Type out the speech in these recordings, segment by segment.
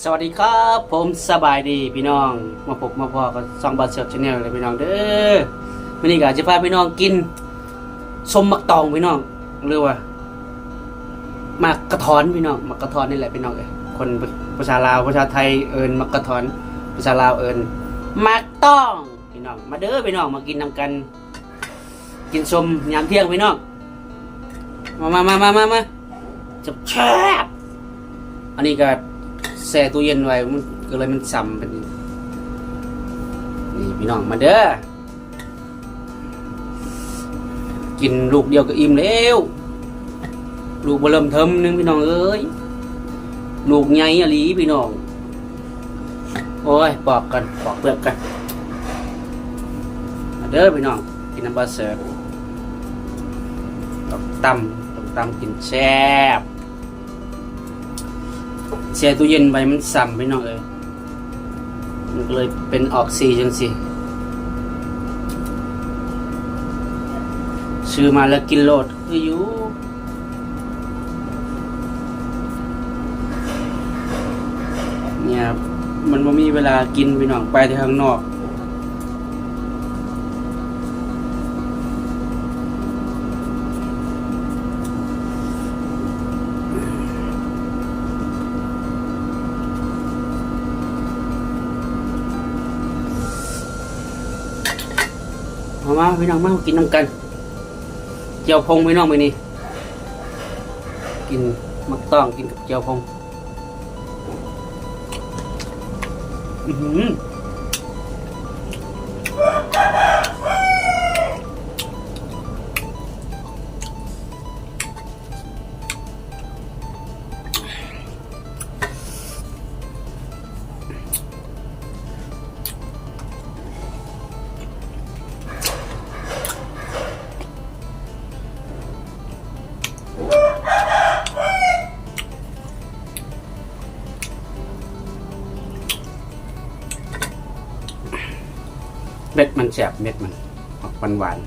สวัสดีครับผมสบายดีพี่น้อง มาพบมาพอกับซองบัตเซลชาแนลเลยพี่น้องเด้อวันนี้ก็จะพาพี่น้องกินสมมักตองพี่น้องหรือว่ามักกระท้อนพี่น้องมักกระท้อนนี่แหละพี่น้องเอ้คนภาษาลาวภาษาไทยเอิญมักกระท้อนภาษาลาวเอิญมักต้องพี่น้องมาเด้อพี่น้องมากินนำกัน กินสมยามเที่ยงพี่น้องมามามามามามาจับแชบอันนี้ก็ แช่ตู้เย็นไว้มันก็เลยมันซ้ำเป็นนี่นี่พี่น้องมาเด้อกินลูกเดียวก็อิ่มแล้วลูกบเริ่มเทิมหนึงพี่น้องเอ้ยลูกใหญ่อะลีพี่น้อง โอ้ยปอกกันปอกเปลือกกันมาเด้อพี่น้องกินน้ำบะเสิร์ฟตองตำตองตำกินแซ่บ ช่ตู้เย็นไปมันสั่มไปหน่อยเลยมันก็เลยเป็นออกสีจังสิซื้อมาแล้วกินโลดคืออยู่เนี่ยมันไม่มีเวลากินไปหน่องไปที่ข้างนอก มามาพี่น้องมากินน้ำกันเจียวพงพี่น้องไปนี่กินมักต้องกินกับเจียวพงอือหือ แสบเม็ดมันออกหวานหวาน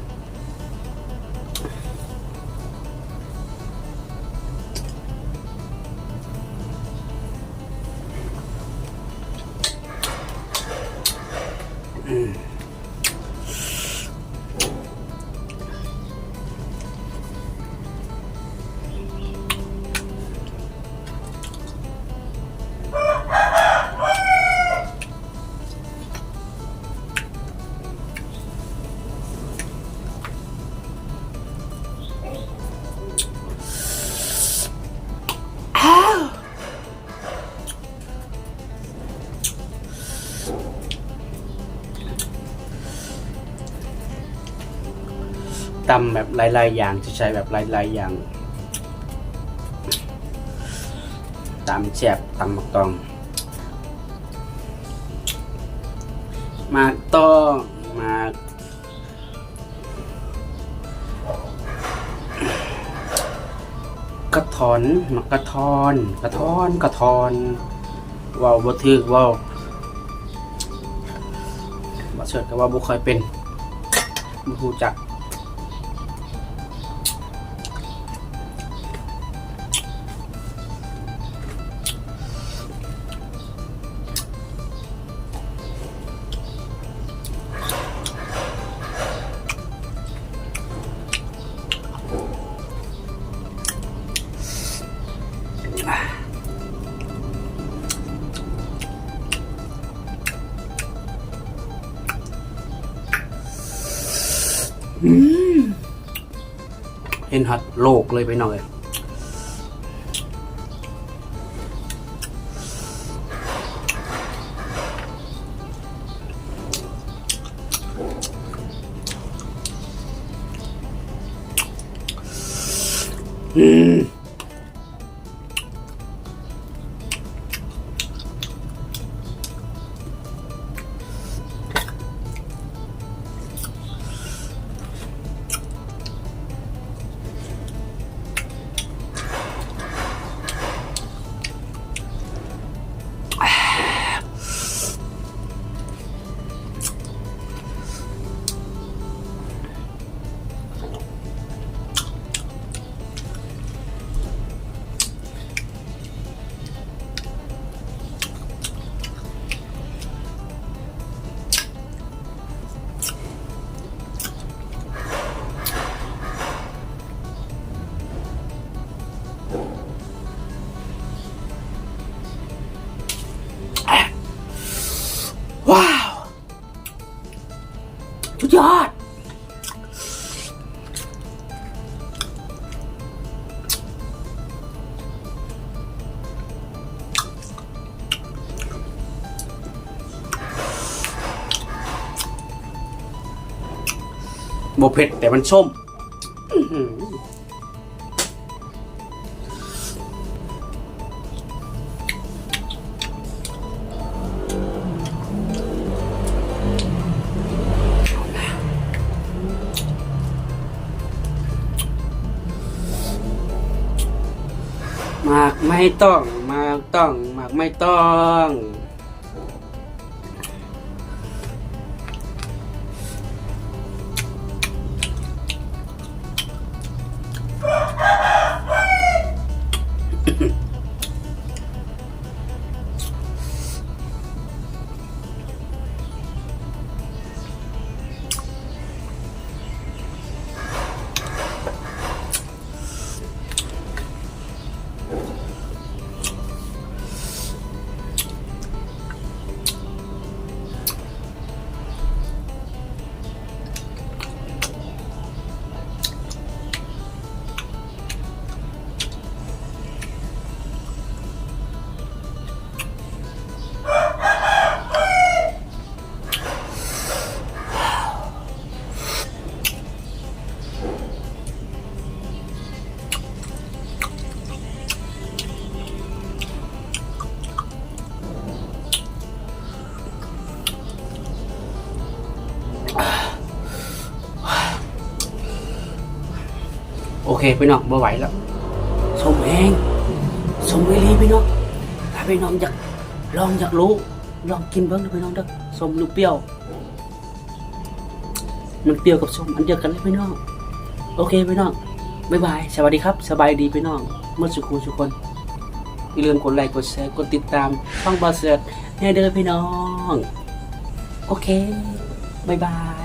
ตำแบบหลายๆอย่างจะใช้แบบหลายๆอย่างตำแสบตำมักตองมากต้องมากกระถอนมักกระทอนกระทอนกระทอนว้าวบ่ถึกว้าวบ่เชิดก็ว่าบ่ค่อยเป็นบ่ฮู้จัก เห็นฮัดโลกเลยไปหน่อยอืม โบเผ็ดแต่มันส้มหมากไม่ต้องหมากต้องหมากไม่ต้อง พี่น้องไม่ไหวแล้วสมเองสมเวลีพี่น้องถ้าพี่น้องอยากลองอยากรู้ ลองกินเบิ้งนะพี่น้องเด้อสมลูกเปรี้ยว มันเปรี้ยวกับส้มอันเดียวกันเลยพี่น้อง โอเคพี่น้องบ๊ายบาย สวัสดีครับ สบายดีพี่น้อง เมื่อสุขุทุคนอย่าลืมกดไลค์ กดแชร์ กดติดตามช่องบาเสือแน่เด้อพี่น้อง โอเค บ๊ายบาย